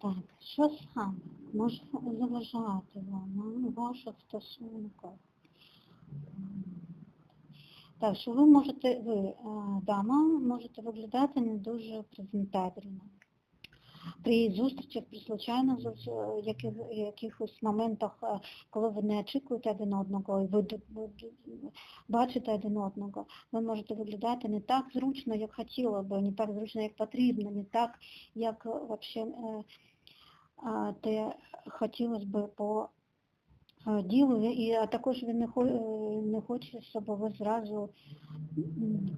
Так, що саме може заважати вам у ваших стосунках? Так, що ви можете, ви, е, дама, можете виглядати не дуже презентабельно. При зустрічах, при е, яких, якихось моментах, е, коли ви не очікуєте один одного, і ви бачите один одного, ви можете виглядати не так зручно, як хотіла би, не так зручно, як потрібно, не так, як вообще е, те хотілося б по е, ділу, і а також він не, хо- не хоче, щоб ви зразу м,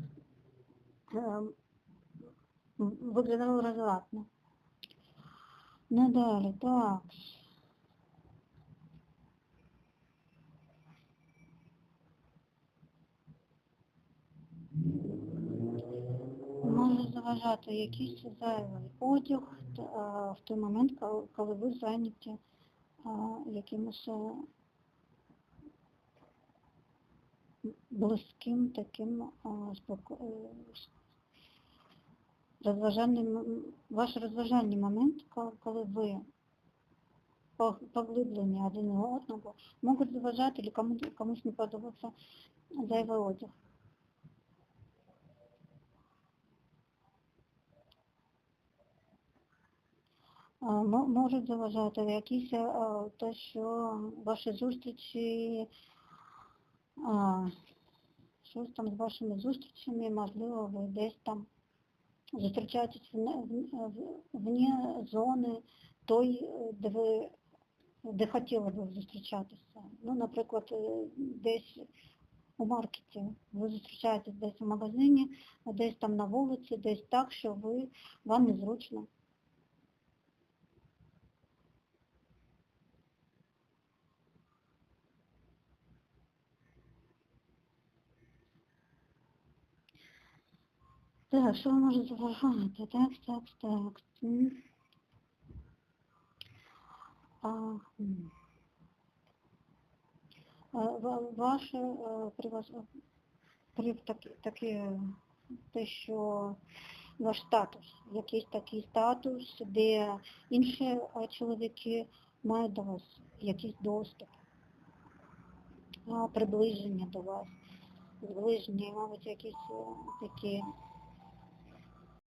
е, м, виглядали розвратно. Ну далі, так. Може заважати якийсь зайвий одяг в той момент, коли, ви зайняті якимось близьким таким м, ваш розважальний момент, коли, ви поглиблені один одного, можуть заважати, або кому, комусь не подобається зайвий одяг. Мо- Можуть заважати якісь те, що ваші зустрічі, щось там з вашими зустрічами, можливо, ви десь там зустрічаєтесь в- вне зони той, е, де ви де хотіли б зустрічатися. Ну, наприклад, е, десь у маркеті. Ви зустрічаєтесь десь у магазині, десь там на вулиці, десь так, що ви вам незручно. Так, що може заважати? Так, так, так. А, Ваше при вас при такі, такі, те, що ваш статус, якийсь такий статус, де інші чоловіки мають до вас якийсь доступ, приближення до вас, зближення, мабуть, якісь е, такі